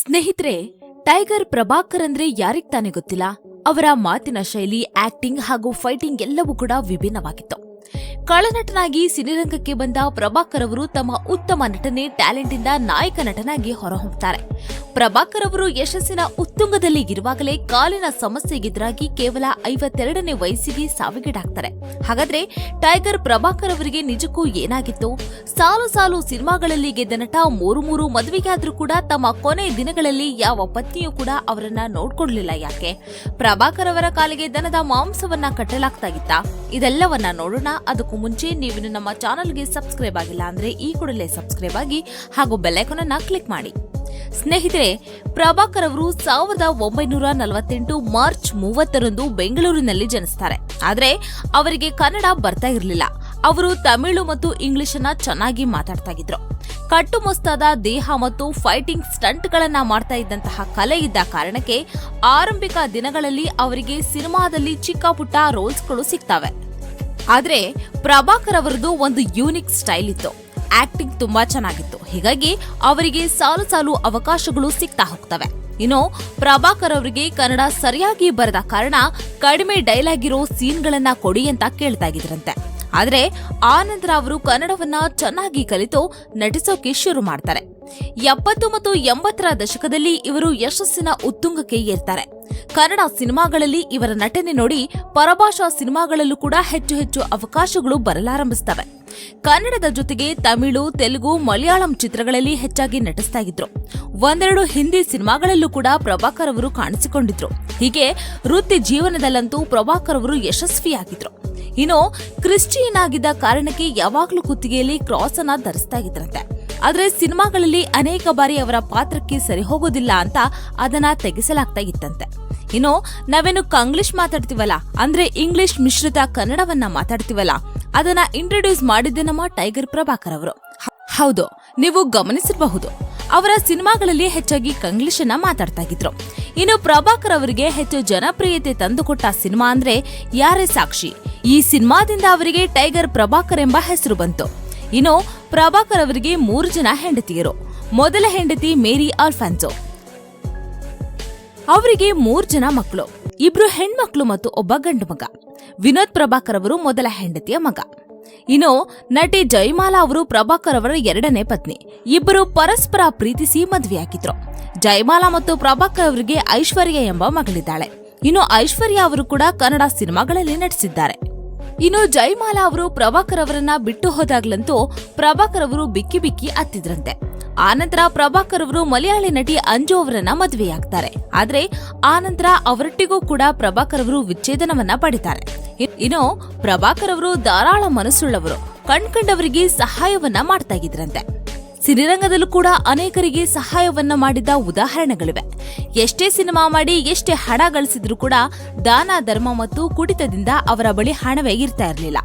ಸ್ನೇಹಿತರೆ, ಟೈಗರ್ ಪ್ರಭಾಕರ್ ಅಂದ್ರೆ ಯಾರಿಗ್ ತಾನೇ ಗೊತ್ತಿಲ್ಲ? ಅವರ ಮಾತಿನ ಶೈಲಿ, ಆಕ್ಟಿಂಗ್ ಹಾಗೂ ಫೈಟಿಂಗ್ ಎಲ್ಲವೂ ಕೂಡ ವಿಭಿನ್ನವಾಗಿತ್ತು. ಕಳನಟನಾಗಿ ಸಿನಿರಂಗಕ್ಕೆ ಬಂದ ಪ್ರಭಾಕರ್ ಅವರು ತಮ್ಮ ಉತ್ತಮ ನಟನೆ ಟ್ಯಾಲೆಂಟ್ ಇಂದ ನಾಯಕ ನಟನಾಗಿ ಹೊರಹೊಮ್ಮುತ್ತಾರೆ ಪ್ರಭಾಕರ್ ಅವರು ಯಶಸ್ಸಿನ ಉತ್ತುಂಗದಲ್ಲಿ ಇರುವಾಗಲೇ ಕಾಲಿನ ಸಮಸ್ಯೆಗೆದುರಾಗಿ ಕೇವಲ ಐವತ್ತೆರಡನೇ ವಯಸ್ಸಿಗೆ ಸಾವಿಗೀಡಾಗ್ತಾರೆ. ಹಾಗಾದ್ರೆ ಟೈಗರ್ ಪ್ರಭಾಕರ್ ಅವರಿಗೆ ನಿಜಕ್ಕೂ ಏನಾಗಿತ್ತು? ಸಾಲು ಸಾಲು ಸಿನಿಮಾಗಳಲ್ಲಿ ಗೆದ್ದ ನಟ ಮೂರು ಮೂರು ಮದುವೆಗಾದ್ರೂ ಕೂಡ ತಮ್ಮ ಕೊನೆ ದಿನಗಳಲ್ಲಿ ಯಾವ ಪತ್ನಿಯೂ ಕೂಡ ಅವರನ್ನ ನೋಡ್ಕೊಡ್ಲಿಲ್ಲ ಯಾಕೆ? ಪ್ರಭಾಕರ್ ಅವರ ಕಾಲಿಗೆ ದನದ ಮಾಂಸವನ್ನ ಕಟ್ಟಲಾಗ್ತಾಗಿತ್ತ? ಇದೆಲ್ಲವನ್ನ ನೋಡೋಣ. ಅದಕ್ಕೂ ಮುಂಚೆ ನೀವು ನಮ್ಮ ಚಾನಲ್ಗೆ ಸಬ್ಸ್ಕ್ರೈಬ್ ಆಗಿಲ್ಲ ಅಂದ್ರೆ ಈ ಕೂಡಲೇ ಸಬ್ಸ್ಕ್ರೈಬ್ ಆಗಿ ಹಾಗೂ ಬೆಲ್ಲೈಕನ್ ಅನ್ನ ಕ್ಲಿಕ್ ಮಾಡಿ. ಸ್ನೇಹಿತರೆ, ಪ್ರಭಾಕರ್ ಅವರು ಸಾವಿರದ ಒಂಬೈನೂರ ನಲವತ್ತೆಂಟು ಮಾರ್ಚ್ ಮೂವತ್ತರಂದು ಬೆಂಗಳೂರಿನಲ್ಲಿ ಜನಿಸ್ತಾರೆ. ಆದರೆ, ಅವರಿಗೆ ಕನ್ನಡ ಬರ್ತಾ ಇರಲಿಲ್ಲ. ಅವರು ತಮಿಳು ಮತ್ತು ಇಂಗ್ಲಿಷ್ ಅನ್ನ ಚೆನ್ನಾಗಿ ಮಾತಾಡ್ತಾ ಇದ್ರು. ಕಟ್ಟುಮಸ್ತಾದ ದೇಹ ಮತ್ತು ಫೈಟಿಂಗ್ ಸ್ಟಂಟ್ಗಳನ್ನ ಮಾಡ್ತಾ ಇದ್ದಂತಹ ಕಲೆ ಇದ್ದ ಕಾರಣಕ್ಕೆ ಆರಂಭಿಕ ದಿನಗಳಲ್ಲಿ ಅವರಿಗೆ ಸಿನಿಮಾದಲ್ಲಿ ಚಿಕ್ಕ ಪುಟ್ಟ ರೋಲ್ಸ್ಗಳು ಸಿಗ್ತವೆ. ಆದರೆ, ಪ್ರಭಾಕರ್ ಅವರದು ಒಂದು ಯೂನಿಕ್ ಸ್ಟೈಲ್ ಇತ್ತು. ಆಕ್ಟಿಂಗ್ ತುಂಬಾ ಚೆನ್ನಾಗಿತ್ತು. ಹೀಗಾಗಿ ಅವರಿಗೆ ಸಾಲು ಸಾಲು ಅವಕಾಶಗಳು ಸಿಗ್ತಾ ಹೋಗ್ತವೆ. ಇನ್ನು ಪ್ರಭಾಕರ್ ಅವರಿಗೆ ಕನ್ನಡ ಸರಿಯಾಗಿ ಬರದ ಕಾರಣ ಕಡಿಮೆ ಡೈಲಾಗ್ ಇರೋ ಸೀನ್ಗಳನ್ನ ಕೊಡಿ ಅಂತ ಕೇಳ್ತಾ ಇದ್ರಂತೆ. ಆದ್ರೆ ಆ ನಂತರ ಅವರು ಕನ್ನಡವನ್ನ ಚೆನ್ನಾಗಿ ಕಲಿತು ನಟಿಸೋಕೆ ಶುರು ಮಾಡ್ತಾರೆ. ಎಪ್ಪತ್ತು ಮತ್ತು ಎಂಬತ್ತರ ದಶಕದಲ್ಲಿ ಇವರು ಯಶಸ್ಸಿನ ಉತ್ತುಂಗಕ್ಕೆ ಏರ್ತಾರೆ. ಕನ್ನಡ ಸಿನಿಮಾಗಳಲ್ಲಿ ಇವರ ನಟನೆ ನೋಡಿ ಪರಭಾಷಾ ಸಿನಿಮಾಗಳಲ್ಲೂ ಕೂಡ ಹೆಚ್ಚು ಹೆಚ್ಚು ಅವಕಾಶಗಳು ಬರಲಾರಂಭಿಸ್ತವೆ. ಕನ್ನಡದ ಜೊತೆಗೆ ತಮಿಳು, ತೆಲುಗು, ಮಲಯಾಳಂ ಚಿತ್ರಗಳಲ್ಲಿ ಹೆಚ್ಚಾಗಿ ನಟಿಸ್ತಾ ಇದ್ರು. ಒಂದೆರಡು ಹಿಂದಿ ಸಿನಿಮಾಗಳಲ್ಲೂ ಕೂಡ ಪ್ರಭಾಕರ್ ಅವರು ಕಾಣಿಸಿಕೊಂಡಿದ್ರು. ಹೀಗೆ ವೃತ್ತಿ ಜೀವನದಲ್ಲಂತೂ ಪ್ರಭಾಕರ್ ಅವರು ಯಶಸ್ವಿಯಾಗಿದ್ರು. ಇನ್ನು ಕ್ರಿಶ್ಚಿಯನ್ ಆಗಿದ್ದ ಕಾರಣಕ್ಕೆ ಯಾವಾಗಲೂ ಕುತ್ತಿಗೆಯಲ್ಲಿ ಕ್ರಾಸ್ ಅನ್ನ ಧರಿಸ್ತಾ ಇದ್ರಂತೆ. ಆದ್ರೆ ಸಿನಿಮಾಗಳಲ್ಲಿ ಅನೇಕ ಬಾರಿ ಅವರ ಪಾತ್ರಕ್ಕೆ ಸರಿ ಹೋಗೋದಿಲ್ಲ ಅಂತ ಅದನ್ನ ತೆಗೆಸಲಾಗ್ತಾ ಇತ್ತಂತೆ. ಇನ್ನು ನಾವೇನು ಕಂಗ್ಲಿಷ್ ಮಾತಾಡ್ತೀವಲ್ಲ, ಅಂದ್ರೆ ಇಂಗ್ಲಿಷ್ ಮಿಶ್ರಿತ ಕನ್ನಡವನ್ನ ಮಾತಾಡ್ತೀವಲ್ಲ, ಅದನ್ನ ಇಂಟ್ರೊಡ್ಯೂಸ್ ಮಾಡಿದ್ದೆ ನಮ್ಮ ಟೈಗರ್ ಪ್ರಭಾಕರ್ ಅವರು. ಹೌದು, ನೀವು ಗಮನಿಸಿರಬಹುದು, ಅವರ ಸಿನಿಮಾಗಳಲ್ಲಿ ಹೆಚ್ಚಾಗಿ ಕಂಗ್ಲಿಷ್ ಅನ್ನ ಮಾತಾಡ್ತಾ ಇದ್ರು. ಇನ್ನು ಪ್ರಭಾಕರ್ ಅವರಿಗೆ ಹೆಚ್ಚು ಜನಪ್ರಿಯತೆ ತಂದುಕೊಟ್ಟ ಸಿನಿಮಾ ಅಂದ್ರೆ ಯಾರೇ ಸಾಕ್ಷಿ, ಈ ಸಿನಿಮಾದಿಂದ ಅವರಿಗೆ ಟೈಗರ್ ಪ್ರಭಾಕರ್ ಎಂಬ ಹೆಸರು ಬಂತು. ಇನ್ನು ಪ್ರಭಾಕರ್ ಅವರಿಗೆ ಮೂರು ಜನ ಹೆಂಡತಿಯರು, ಮೊದಲ ಹೆಂಡತಿ ಮೇರಿ ಆಲ್ಫಾನ್ಸೋ ಅವರಿಗೆ ಮೂರ್ ಜನ ಮಕ್ಕಳು, ಇಬ್ರು ಹೆಣ್ಮಕ್ಳು ಮತ್ತು ಒಬ್ಬ ಗಂಡು ಮಗ. ವಿನೋದ್ ಪ್ರಭಾಕರ್ ಅವರು ಮೊದಲ ಹೆಂಡತಿಯ ಮಗ. ಇನ್ನು ನಟಿ ಜಯಮಾಲಾ ಅವರು ಪ್ರಭಾಕರ್ ಅವರ ಎರಡನೇ ಪತ್ನಿ. ಇಬ್ಬರು ಪರಸ್ಪರ ಪ್ರೀತಿಸಿ ಮದುವೆಯಾಗಿದ್ರು. ಜಯಮಾಲಾ ಮತ್ತು ಪ್ರಭಾಕರ್ ಅವರಿಗೆ ಐಶ್ವರ್ಯ ಎಂಬ ಮಗಳಿದ್ದಾಳೆ. ಇನ್ನು ಐಶ್ವರ್ಯ ಅವರು ಕೂಡ ಕನ್ನಡ ಸಿನಿಮಾಗಳಲ್ಲಿ ನಟಿಸಿದ್ದಾರೆ. ಇನ್ನು ಜಯಮಾಲಾ ಅವರು ಪ್ರಭಾಕರ್ ಅವರನ್ನ ಬಿಟ್ಟು ಹೋದಾಗ್ಲಂತೂ ಪ್ರಭಾಕರ್ ಅವರು ಬಿಕ್ಕಿ ಬಿಕ್ಕಿ ಅತ್ತಿದ್ರಂತೆ ಆನಂತರ ಪ್ರಭಾಕರ್ ಅವರು ಮಲಯಾಳಿ ನಟಿ ಅಂಜು ಅವರನ್ನ ಮದುವೆಯಾಗ್ತಾರೆ. ಆದ್ರೆ ಆನಂತರ ಅವರೊಟ್ಟಿಗೂ ಕೂಡ ಪ್ರಭಾಕರ್ ಅವರು ವಿಚ್ಛೇದನವನ್ನ ಪಡಿತಾರೆ. ಇನ್ನು ಪ್ರಭಾಕರ್ ಅವರು ಧಾರಾಳ ಮನಸ್ಸುಳ್ಳವರು. ಕಣ್ಕಂಡವರಿಗೆ ಸಹಾಯವನ್ನ ಮಾಡ್ತಾ ಇದ್ರಂತೆ. ಸಿನಿರಂಗದಲ್ಲೂ ಕೂಡ ಅನೇಕರಿಗೆ ಸಹಾಯವನ್ನ ಮಾಡಿದ ಉದಾಹರಣೆಗಳಿವೆ. ಎಷ್ಟೇ ಸಿನಿಮಾ ಮಾಡಿ ಎಷ್ಟೇ ಹಣ ಗಳಿಸಿದ್ರೂ ಕೂಡ ದಾನ, ಧರ್ಮ ಮತ್ತು ಕುಡಿತದಿಂದ ಅವರ ಬಳಿ ಹಣವೇ ಇರ್ತಾ ಇರಲಿಲ್ಲ.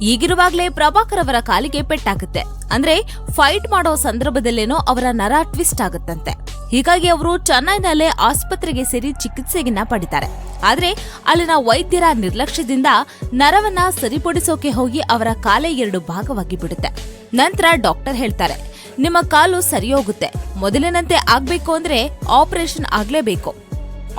ಈಗಿರುವಾಗಲೇ ಪ್ರಭಾಕರ್ ಅವರ ಕಾಲಿಗೆ ಪೆಟ್ಟಾಗುತ್ತೆ. ಅಂದ್ರೆ ಫೈಟ್ ಮಾಡೋ ಸಂದರ್ಭದಲ್ಲೇನೋ ಅವರ ನರ ಟ್ವಿಸ್ಟ್ ಆಗುತ್ತಂತೆ. ಹೀಗಾಗಿ ಅವರು ಚೆನ್ನೈನಲ್ಲೇ ಆಸ್ಪತ್ರೆಗೆ ಸೇರಿ ಚಿಕಿತ್ಸೆಗಿನ ಪಡಿತಾರೆ. ಆದ್ರೆ ಅಲ್ಲಿನ ವೈದ್ಯರ ನಿರ್ಲಕ್ಷ್ಯದಿಂದ ನರವನ್ನ ಸರಿಪಡಿಸೋಕೆ ಹೋಗಿ ಅವರ ಕಾಲೇ ಎರಡು ಭಾಗವಾಗಿ ಬಿಡುತ್ತೆ. ನಂತರ ಡಾಕ್ಟರ್ ಹೇಳ್ತಾರೆ, ನಿಮ್ಮ ಕಾಲು ಸರಿ ಹೋಗುತ್ತೆ ಮೊದಲಿನಂತೆ ಆಗ್ಬೇಕು ಅಂದ್ರೆ ಆಪರೇಷನ್ ಆಗ್ಲೇಬೇಕು.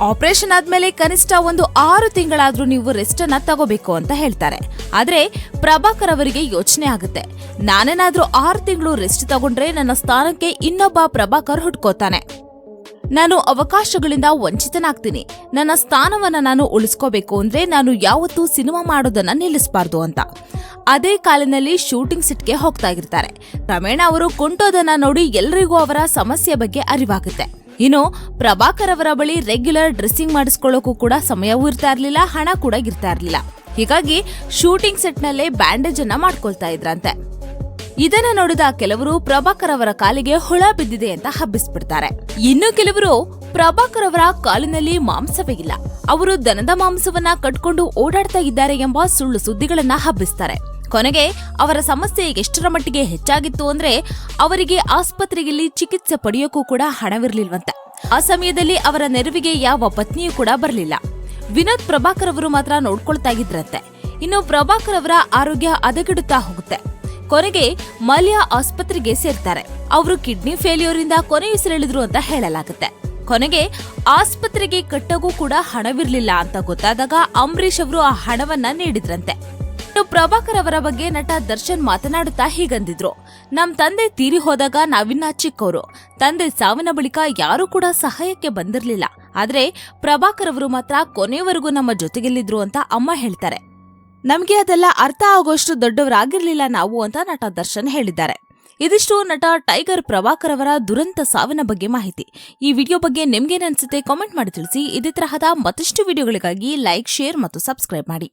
ಆಪರೇಷನ್ ಆದ್ಮೇಲೆ ಕನಿಷ್ಠ ಒಂದು ಆರು ತಿಂಗಳಾದ್ರೂ ನೀವು ರೆಸ್ಟ್ ಅನ್ನ ತಗೋಬೇಕು ಅಂತ ಹೇಳ್ತಾರೆ. ಆದ್ರೆ ಪ್ರಭಾಕರ್ ಅವರಿಗೆ ಯೋಚನೆ ಆಗುತ್ತೆ. ನಾನೇನಾದ್ರೂ ಆರು ತಿಂಗಳು ರೆಸ್ಟ್ ತಗೊಂಡ್ರೆ ನನ್ನ ಸ್ಥಾನಕ್ಕೆ ಇನ್ನೊಬ್ಬ ಪ್ರಭಾಕರ್ ಹುಟ್ಕೋತಾನೆ ನಾನು ಅವಕಾಶಗಳಿಂದ ವಂಚಿತನಾಗ್ತೀನಿ. ನನ್ನ ಸ್ಥಾನವನ್ನ ನಾನು ಉಳಿಸ್ಕೋಬೇಕು ಅಂದ್ರೆ ನಾನು ಯಾವತ್ತೂ ಸಿನಿಮಾ ಮಾಡೋದನ್ನ ನಿಲ್ಲಿಸಬಾರ್ದು ಅಂತ. ಅದೇ ಕಾಲಿನಲ್ಲಿ ಶೂಟಿಂಗ್ ಸಿಟ್ಗೆ ಹೋಗ್ತಾ ಇರ್ತಾರೆ. ಕ್ರಮೇಣ ಅವರು ಕುಂಟೋದನ್ನ ನೋಡಿ ಎಲ್ರಿಗೂ ಅವರ ಸಮಸ್ಯೆ ಬಗ್ಗೆ ಅರಿವಾಗುತ್ತೆ. ಇನ್ನು ಪ್ರಭಾಕರ್ ಅವರ ಬಳಿ ರೆಗ್ಯುಲರ್ ಡ್ರೆಸ್ಸಿಂಗ್ ಮಾಡಿಸ್ಕೊಳ್ಳೋಕ್ಕೂ ಕೂಡ ಸಮಯವೂ ಇರ್ತಾ ಇರಲಿಲ್ಲ, ಹಣ ಕೂಡ ಇರ್ತಾ ಇರಲಿಲ್ಲ. ಹೀಗಾಗಿ ಶೂಟಿಂಗ್ ಸೆಟ್ನಲ್ಲೇ ಬ್ಯಾಂಡೇಜ್ ಅನ್ನ ಮಾಡ್ಕೊಳ್ತಾ ಇದ್ರಂತೆ. ಇದನ್ನ ನೋಡಿದ ಕೆಲವರು ಪ್ರಭಾಕರ್ ಅವರ ಕಾಲಿಗೆ ಹುಳ ಬಿದ್ದಿದೆ ಅಂತ ಹಬ್ಬಿಸ್ಬಿಡ್ತಾರೆ. ಇನ್ನು ಕೆಲವರು ಪ್ರಭಾಕರ್ ಅವರ ಕಾಲಿನಲ್ಲಿ ಮಾಂಸವೇ ಇಲ್ಲ. ಅವರು ದನದ ಮಾಂಸವನ್ನ ಕಟ್ಕೊಂಡು ಓಡಾಡ್ತಾ ಇದ್ದಾರೆ ಎಂಬ ಸುಳ್ಳು ಸುದ್ದಿಗಳನ್ನ ಹಬ್ಬಿಸ್ತಾರೆ. ಕೊನೆಗೆ ಅವರ ಸಮಸ್ಯೆ ಎಷ್ಟರ ಮಟ್ಟಿಗೆ ಹೆಚ್ಚಾಗಿತ್ತು ಅಂದ್ರೆ ಅವರಿಗೆ ಆಸ್ಪತ್ರೆಯಲ್ಲಿ ಚಿಕಿತ್ಸೆ ಪಡೆಯೋಕ್ಕೂ ಕೂಡ ಹಣವಿರಲಿಲ್ವಂತೆ. ಆ ಸಮಯದಲ್ಲಿ ಅವರ ನೆರವಿಗೆ ಯಾವ ಪತ್ನಿಯೂ ಕೂಡ ಬರಲಿಲ್ಲ. ವಿನೋದ್ ಪ್ರಭಾಕರ್ ಅವರು ಮಾತ್ರ ನೋಡ್ಕೊಳ್ತಾ ಇದ್ರಂತೆ. ಇನ್ನು ಪ್ರಭಾಕರ್ ಅವರ ಆರೋಗ್ಯ ಹದಗೆಡುತ್ತಾ ಹೋಗುತ್ತೆ. ಕೊನೆಗೆ ಮಲ್ಯ ಆಸ್ಪತ್ರೆಗೆ ಸೇರ್ತಾರೆ. ಅವರು ಕಿಡ್ನಿ ಫೇಲ್ಯೂರ್ ಇಂದ ಕೊನೆಯುಸಿರೆಳಿದ್ರು ಅಂತ ಹೇಳಲಾಗುತ್ತೆ. ಕೊನೆಗೆ ಆಸ್ಪತ್ರೆಗೆ ಕಟ್ಟಗೂ ಕೂಡ ಹಣವಿರಲಿಲ್ಲ ಅಂತ ಗೊತ್ತಾದಾಗ ಅಂಬರೀಷ್ ಅವರು ಆ ಹಣವನ್ನ ನೀಡಿದ್ರಂತೆ. ಇನ್ನು ಪ್ರಭಾಕರ್ ಅವರ ಬಗ್ಗೆ ನಟ ದರ್ಶನ್ ಮಾತನಾಡುತ್ತಾ ಹೀಗಂದಿದ್ರು. ನಮ್ ತಂದೆ ತೀರಿ ಹೋದಾಗ ನಾವಿನ್ನ ಚಿಕ್ಕವರು ತಂದೆ ಸಾವಿನ ಬಳಿಕ ಯಾರೂ ಕೂಡ ಸಹಾಯಕ್ಕೆ ಬಂದಿರಲಿಲ್ಲ. ಆದ್ರೆ ಪ್ರಭಾಕರ್ ಅವರು ಮಾತ್ರ ಕೊನೆಯವರೆಗೂ ನಮ್ಮ ಜೊತೆಗೆಲ್ಲಿದ್ರು ಅಂತ ಅಮ್ಮ ಹೇಳ್ತಾರೆ. ನಮ್ಗೆ ಅದೆಲ್ಲ ಅರ್ಥ ಆಗೋಷ್ಟು ದೊಡ್ಡವರಾಗಿರ್ಲಿಲ್ಲ ನಾವು ಅಂತ ನಟ ದರ್ಶನ್ ಹೇಳಿದ್ದಾರೆ. ಇದಿಷ್ಟು ನಟ ಟೈಗರ್ ಪ್ರಭಾಕರ್ ಅವರ ದುರಂತ ಸಾವಿನ ಬಗ್ಗೆ ಮಾಹಿತಿ. ಈ ವಿಡಿಯೋ ಬಗ್ಗೆ ನಿಮ್ಗೇನನ್ಸುತ್ತೆ ಕಾಮೆಂಟ್ ಮಾಡಿ ತಿಳಿಸಿ. ಇದೇ ತರಹದ ಮತ್ತಷ್ಟು ವಿಡಿಯೋಗಳಿಗಾಗಿ ಲೈಕ್, ಶೇರ್ ಮತ್ತು ಸಬ್ಸ್ಕ್ರೈಬ್ ಮಾಡಿ.